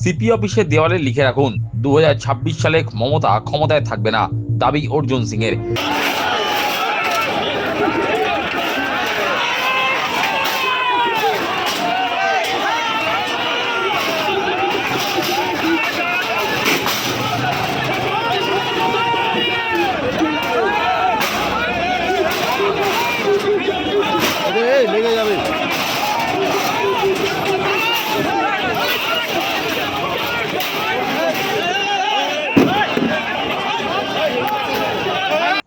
CP অফিসের দেওয়ালে লিখে রাখুন দু হাজার ছাব্বিশ সালে মমতা ক্ষমতায় থাকবে না। দাবি অর্জুন সিং এর এই লেগে যাবে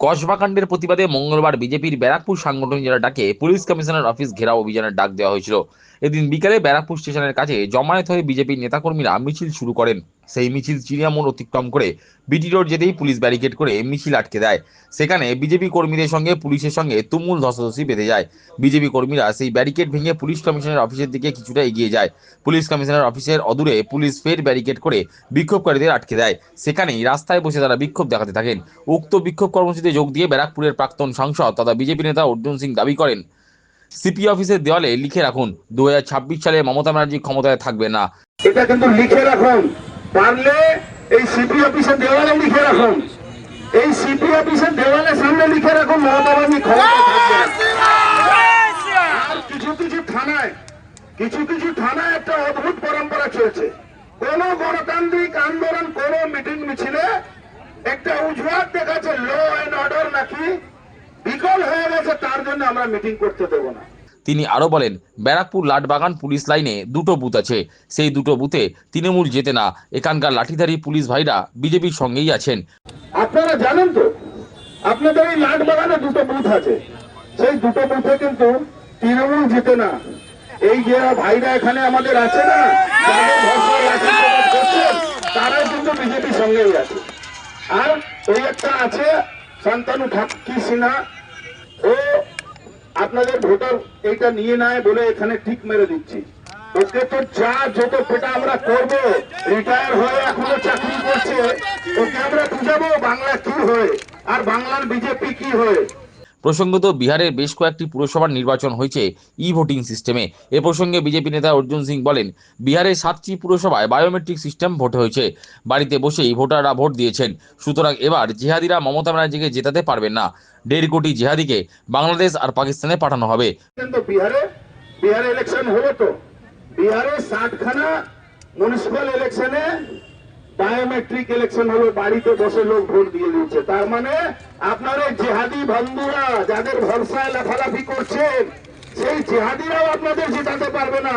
কসবাকাণ্ডের প্রতিবাদে মঙ্গলবার বিজেপির ব্যারাকপুর সাংগঠনিক জেলা ডাকে পুলিশ কমিশনার অফিস ঘেরাও অভিযানের ডাক দেওয়া হয়েছিল। এদিন বিকালে ব্যারাকপুর স্টেশনের কাছে জমায়েত হয়ে বিজেপির নেতাকর্মীরা মিছিল শুরু করেন। সেই মিছিল চিড়িয়ামোড় অতিক্রম করে বিটি রোড যেতেই পুলিশ ব্যারিকেড করে মিছিল আটকে দেয়। সেখানে বিজেপি কর্মীদের সঙ্গে পুলিশের সঙ্গে তুমুল ধস্তাধস্তি বেঁধে যায়। বিজেপি কর্মীরা সেই ব্যারিকেড ভেঙে পুলিশ কমিশনার অফিসের দিকে কিছুটা এগিয়ে যায়। পুলিশ কমিশনার অফিসের অদূরে পুলিশ ফের ব্যারিকেড করে বিক্ষোভকারীদের আটকে দেয়। সেখানেই রাস্তায় বসে তারা বিক্ষোভ দেখাতে থাকেন। উক্ত বিক্ষোভ কর্মসূচিতে যোগ দিয়ে ব্যারাকপুরের প্রাক্তন সাংসদ তথা বিজেপি নেতা অর্জুন সিং দাবি করেন সিপি অফিসের দেওয়ালে লিখে রাখুন দু সালে মমতা ব্যানার্জি ক্ষমতায় থাকবে না। এটা কিন্তু লিখে রাখুন। পারলে এই সিপি অফিসের দেওয়ালে লিখে রাখুন। এই সিপি অফিসের দেওয়ালে সামনে লিখে রাখুন মমতা বাহিনী ক্ষমতায় থাকবে কিছু কিছু থানায় কিছু কিছু থানায় একটা অদ্ভুত পরম্পরা চলছে। কোন গণতান্ত্রিক আন্দোলন কোন মিটিং মিছিলে একটা উজবাদ দেখাচ্ছে ল অ্যান্ড অর্ডার নাকি বিকল হয়ে গেছে তার জন্য আমরা মিটিং করতে দেবো না। তিনি আরও বলেন ব্যারাকপুর লাটবাগান পুলিশ লাইনে দুটো বুথ আছে। সেই দুটো বুথে তৃণমূল যেতে না এখানকার লাঠিধারী পুলিশ ভাইরা বিজেপির সঙ্গেই আছেন। আপনারা জানেন তো আপনাদের এই লাট বাগানে দুটো বুথ আছে। সেই দুটো বুথে কিন্তু তৃণমূল জিতে না। এই যে ভাইরা এখানে আমাদের আছে না তারাও কিন্তু বিজেপির সঙ্গেই আছে। আর ওই একটা আছে শান্তানু ঠাকুর সিনহা ও, আপনাদের ভোটার এইটা নিয়ে নেয় বলে এখানে ঠিক মেরে দিচ্ছি। ওকে তো যা যত পেটা আমরা করব রিটায়ার হয়ে এখনও চাকরি করছে, ওকে আমরা বুঝাবো বাংলা কি হয়, আর বাংলার বিজেপি কি হয়। প্রসঙ্গত বিহারের বেশ কয়েকটি পুরসভার নির্বাচন হয়েছে ই ভোটিং সিস্টেমে। এ প্রসঙ্গে বিজেপি নেতা অর্জুন সিং বলেন বিহারের সাতটি পুরসভায় বায়োমেট্রিক সিস্টেম ভোট হয়েছে। বাড়িতে বসেই ভোটাররা ভোট দিয়েছেন। সুতরাং এবার জিহাদিরা মমতা ব্যানার্জিকে জেতাতে পারবেন না। দেড় কোটি জিহাদিকে বাংলাদেশ আর পাকিস্তানে পাঠানো হবে। বিহারে ইলেকশন হলো তো। বিহারে মিউনিসিপাল ইলেকশনে বায়োমেট্রিক ইলেকশন হলো বাড়িতে বসে লোক ভোট দিয়ে দিচ্ছে তার মানে আপনার ওই জেহাদি বন্ধুরা যাদের ভরসায় লাফালাফি করছেন, সেই জেহাদিরাও আপনাদের জেতাতে পারবে না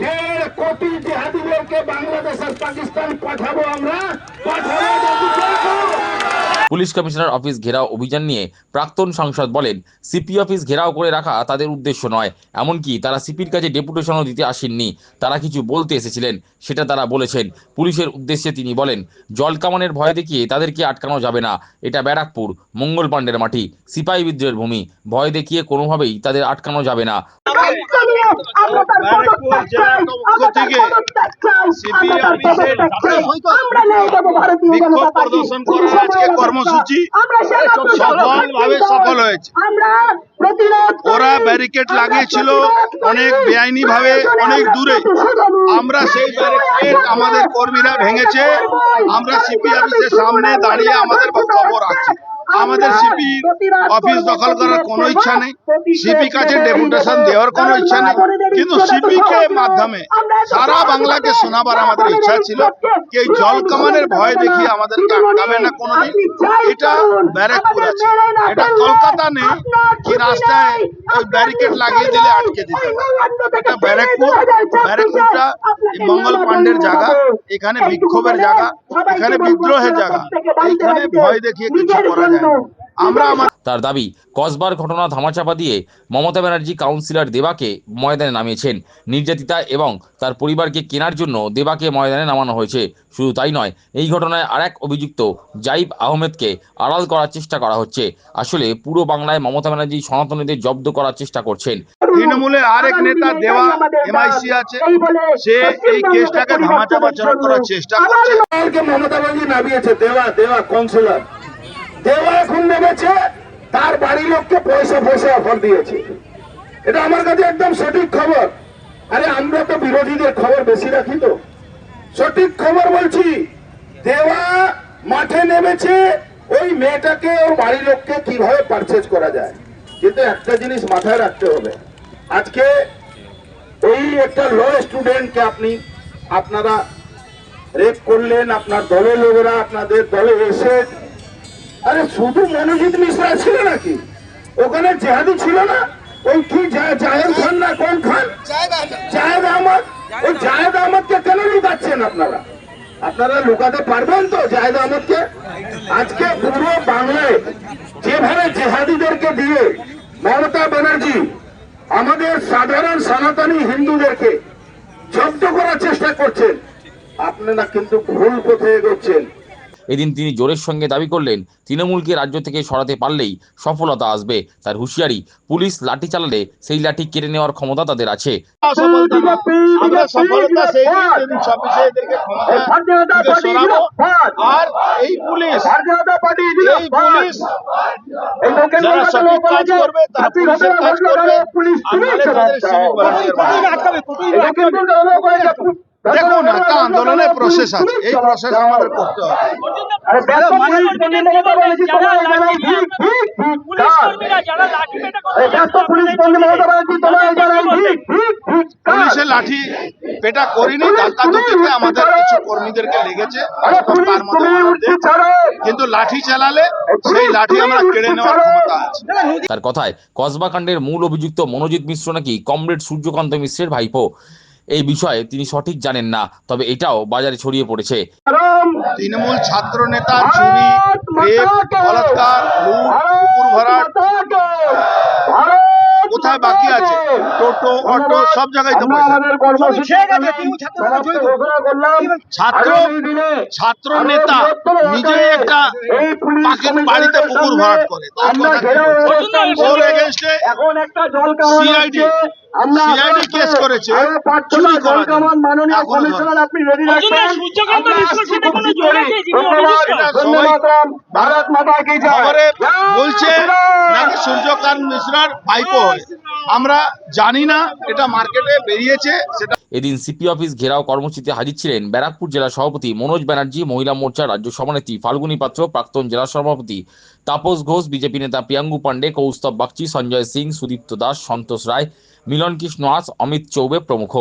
দেড় কোটি জেহাদিদেরকে বাংলাদেশ আর পাকিস্তান পাঠাবো আমরা, পাঠাবো। পুলিশ কমিশনার অফিস ঘেরাও অভিযান নিয়ে প্রাক্তন সাংসদ বলেন, সিপি অফিস ঘেরাও করে রাখা তাদের উদ্দেশ্য নয়। এমনকি তারা সিপির কাছে ডেপুটেশনও দিতে আসেননি। তারা কিছু বলতে এসেছিলেন, সেটা তারা বলেছেন। পুলিশের উদ্দেশ্যে তিনি বলেন, জল কামানের ভয় দেখিয়ে তাদেরকে আটকানো যাবে না। এটা ব্যারাকপুর, মঙ্গল পাণ্ডের মাটি। সিপাহী বিদ্রোহের ভূমি, ভয় দেখিয়ে কোনোভাবেই তাদের আটকানো যাবে না। সফলভাবে সফল হয়েছে। ওরা ব্যারিকেড লাগিয়েছিল অনেক বেআইনি ভাবে অনেক দূরে। আমরা সেই ব্যারিকেড আমাদের কর্মীরা ভেঙেছে। আমরা সিপি অফিসের সামনে দাঁড়িয়ে আমাদের বক্তব্য রাখছি। আমাদের সিপি অফিস দখল করার কোনো ইচ্ছা নেই। সিপি কাছে ডেপুটেশন দেওয়ার কোনো ইচ্ছা নেই। কিন্তু সিপি কে মাধ্যমে সারা বাংলাকে শোনাবার আমাদের ইচ্ছা ছিল। এই জল কামানের ভয় দেখিয়ে আমাদেরকে আটকাবে না কোনোদিন এটা ব্যারাকপুর আছে এটা কলকাতা নেই। কি রাস্তায় ওই ব্যারিকেড লাগিয়ে দিলে আটকে দিতে এটা ব্যারাকপুর ব্যারাকপুরটা মঙ্গল পাণ্ডের জায়গা এখানে বিক্ষোভের জায়গা এখানে বিদ্রোহের জায়গা এখানে ভয় দেখিয়ে কিছু করা যায় না। আমরা তার দাবি কসবার ঘটনা ধামাচাপা দিয়ে মমতা ব্যানার্জি কাউন্সিলর দেবাকে ময়দানে নামিয়েছেন। নির্যাতিতা এবং তার পরিবারকে কেনার জন্য দেবাকে ময়দানে নামানো হয়েছে। শুধু তাই নয় এই ঘটনায় আরেক অভিযুক্ত জাইব আহমেদকে আড়াল করার চেষ্টা করা হচ্ছে। আসলে পুরো বাংলায় মমতা ব্যানার্জি সনাতনীদের জব্দ করার চেষ্টা করছেন। তৃণমূলের আরেক নেতা দেওয়া এমআইসি আছে সে এই কেসটাকে ধামাচাপা করার চেষ্টা করছে। মমতা ব্যানার্জি নামিয়েছে দেওয়া দেওয়া কাউন্সিলর দেওয়া এখন নেমেছে, তার বাড়ির লোককে পয়সা পয়সা অফার দিয়েছে। এটা আমার কাছে একদম সঠিক খবর। আরে, আমরা তো বিরোধীদের খবর বেশি রাখি তো। সঠিক খবর বলছি, দেওয়া মাঠে নেমেছে, ওই মেয়েটাকে, ওর বাড়ির লোককে কীভাবে পারচেজ করা যায়? কিন্তু একটা জিনিস মাথায় রাখতে হবে। আজকে ওই একটা ল স্টুডেন্টকে আপনি, আপনারা রেপ করলেন, আপনার দলের লোকেরা আপনাদের দলে এসে আরে শুধু মনোজিৎ মিশ্রা ছিল নাকি? ওখানে জেহাদি ছিল না? ওই কি জা- জাহেদ খান না কোন খান? জাহেদ আহমদ। ওই জাহেদ আহমদকে কেন লুকাচ্ছেন আপনারা? আপনারা লুকাতে পারবেন তো জাহেদ আহমদকে? আজকে পুরো বাংলায় যেভাবে জেহাদিদেরকে দিয়ে মমতা ব্যানার্জি আমাদের সাধারণ সনাতনী হিন্দুদেরকে জব্দ করার চেষ্টা করছেন আপনারা কিন্তু ভুল পথে এগোচ্ছেন। এদিন তিনি জোরের সঙ্গে দাবি করলেন তৃণমূলকে রাজ্য থেকে সরাতে পারলেই সফলতা আসবে। তার হুঁশিয়ারি পুলিশ লাঠি চালালে সেই লাঠি কেড়ে নেওয়ার ক্ষমতা তাদের আছে। আর এই পুলিশ এই পুলিশ যারা সঠিক কাজ করবে তারা পুলিশের কাজ করবে। আর তাদের সিভিক ভলান্টিয়ার দেখুন একটা আন্দোলনের প্রসেস আছে। এই প্রসেস আমাদের করতে হবে। পুলিশের লাঠি পেটা করিনি আমাদের কিছু কর্মীদেরকে লেগেছে তার মধ্যে কিন্তু লাঠি চালালে সেই লাঠি আমরা কেড়ে নেওয়ার ক্ষমতা আছে। তার কথায় কসবা কাণ্ডের মূল অভিযুক্ত মনোজিৎ মিশ্র নাকি কমরেড সূর্যকান্ত মিশ্রের ভাইপো? এই বিষয়ে তিনি সঠিক জানেন না তবে এটাও বাজারে ছড়িয়ে পড়েছে। তৃণমূল ছাত্র নেতা চুরি বলাৎকার কোথায় বাকি আছে? টোটো অটো সব জায়গায় তো ছাত্র ছাত্র নেতা নিজেই একটা পাখির বাড়িতে পুকুর ভরাট করে। তো কেস করেছে চুরি করার জন্য। আপনি রেডি রাখবেন ভারত মাতা কি খবরে বলছে নাকি সূর্যকান্ত মিশ্রার আমরা জানি না এটা মার্কেটে বেরিয়েছে সেটা এদিন সিপি অফিস ঘেরাও কর্মসূচিতে হাজির ছিলেন ব্যারাকপুর জেলা সভাপতি মনোজ ব্যানার্জি মহিলা মোর্চা রাজ্য সভানেত্রী ফাল্গুনী পাত্র প্রাক্তন জেলা সভাপতি তাপস ঘোষ বিজেপি নেতা প্রিয়াঙ্গু পান্ডে কৌস্তব বাগচি সঞ্জয় সিং সুদীপ্ত দাস সন্তোষ রায় মিলন কৃষ্ণ আস অমিত চৌবে প্রমুখ।